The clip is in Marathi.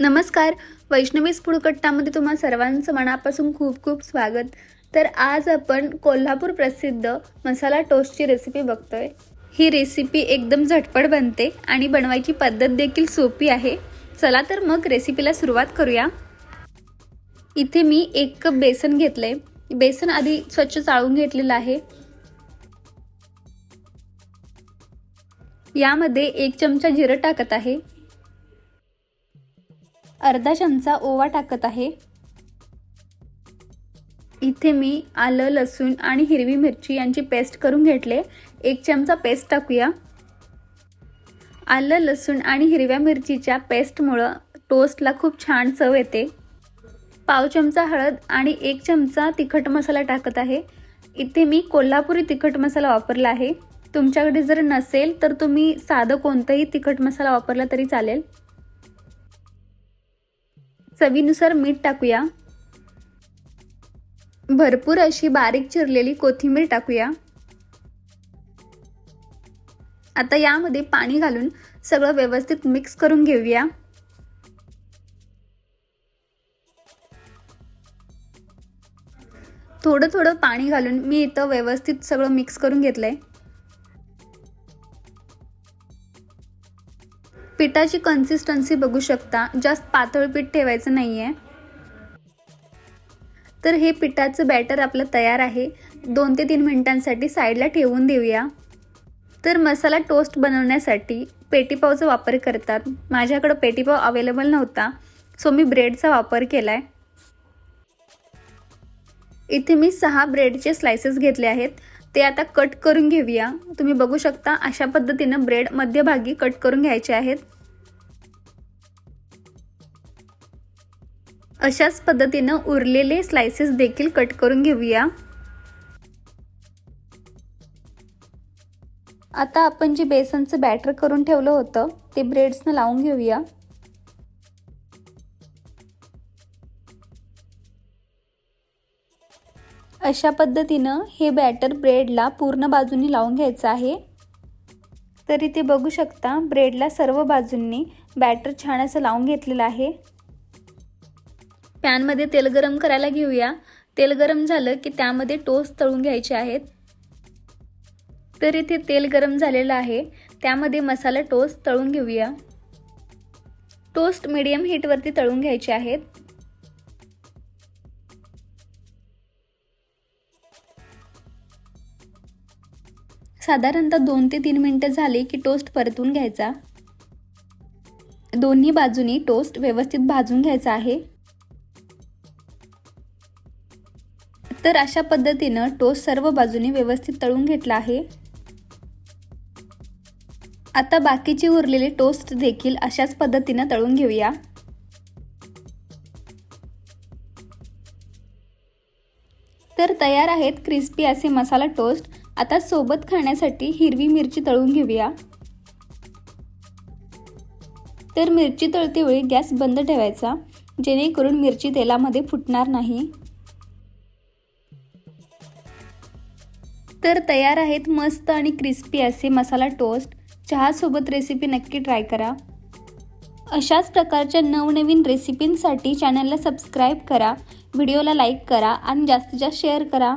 नमस्कार. वैष्णवी स्फुडकट्टामध्ये तुम्हा सर्वांचं मनापासून खूप खूप स्वागत. तर आज आपण कोल्हापूर प्रसिद्ध मसाला टोस्टची रेसिपी बघतोय. ही रेसिपी एकदम झटपट बनते आणि बनवायची पद्धत देखील सोपी आहे. चला तर मग रेसिपीला सुरुवात करूया. इथे मी एक कप बेसन घेतलंय. बेसन आधी स्वच्छ चाळून घेतलेलं आहे. यामध्ये एक चमचा जिरं टाकत आहे. अर्धा चमचा ओवा टाकत आहे. इथे मी आलं लसूण आणि हिरवी मिरची यांची पेस्ट करून घेतले. एक चमचा पेस्ट टाकूया. आलं लसूण आणि हिरव्या मिरचीच्या पेस्टमुळं टोस्टला खूप छान चव येते. पाव चमचा हळद आणि एक चमचा तिखट मसाला टाकत आहे. इथे मी कोल्हापुरी तिखट मसाला वापरला आहे. तुमच्याकडे जर नसेल तर तुम्ही साधं कोणतंही तिखट मसाला वापरला तरी चालेल. चवीनुसार मीठ टाकूया. भरपूर अशी बारीक चिरलेली कोथिंबीर टाकूया. आता यामध्ये पाणी घालून सगळं व्यवस्थित मिक्स करून घेऊया. थोडं थोडं पाणी घालून मी इथं व्यवस्थित सगळं मिक्स करून घेतलंय. पिठाची कन्सिस्टन्सी बघू शकता. जास्त पातळ पीठ ठेवायचं नाही आहे तर हे पिठाचं बॅटर आपलं तयार आहे. दोन ते तीन मिनिटांसाठी साईडला ठेवून देऊया. तर मसाला टोस्ट बनवण्यासाठी पेटीपावचा वापर करतात. माझ्याकडं पेटीपाव अवेलेबल नव्हता सो मी ब्रेडचा वापर केला आहे इथे मी सहा ब्रेडचे स्लायसेस घेतले आहेत. ते आता कट करून घेऊया. तुम्ही बघू शकता अशा पद्धतीनं ब्रेड मध्यभागी कट करून घ्यायचे आहेत. अशाच पद्धतीनं उरलेले स्लायसेस देखील कट करून घेऊया. आता आपण जे बेसनचं बॅटर करून ठेवलं होतं ते ब्रेड्सनं लावून घेऊया. अशा पद्धतीनं हे बॅटर ब्रेडला पूर्ण बाजूनी लावून घ्यायचं आहे. तर इथे बघू शकता ब्रेडला सर्व बाजूंनी बॅटर छान असं लावून घेतलेलं आहे. पॅनमध्ये तेल गरम करायला घेऊया. तेल गरम झालं की त्यामध्ये टोस्ट तळून घ्यायचे आहेत. तर इथे तेल गरम झालेलं आहे. त्यामध्ये मसाला टोस्ट तळून घेऊया. टोस्ट मीडियम हीटवरती तळून घ्यायचे आहेत. साधारणतः दोन ते तीन मिनटं झाले की टोस्ट परतून घ्यायचा. दोन्ही बाजूनी टोस्ट व्यवस्थित भाजून घ्यायचा आहे. तर अशा पद्धतीनं टोस्ट सर्व बाजूने व्यवस्थित तळून घेतला आहे. आता बाकीचे उरलेले टोस्ट देखील अशाच पद्धतीनं तळून घेऊया. तर तयार आहेत क्रिस्पी असे मसाला टोस्ट. आता सोबत खाण्यासाठी हिरवी मिरची तळून घेऊया. तर मिरची तळते वेळी गॅस बंद ठेवायचा जेणेकरून मिरची तेलामध्ये फुटणार नाही. तर तयार आहेत मस्त आणि क्रिस्पी असे मसाला टोस्ट. चहासोबत रेसिपी नक्की ट्राय करा. अशाच प्रकारच्या नवनवीन रेसिपींसाठी चॅनलला सबस्क्राईब करा व्हिडिओला लाईक करा आणि जास्तीत जास्त शेअर करा.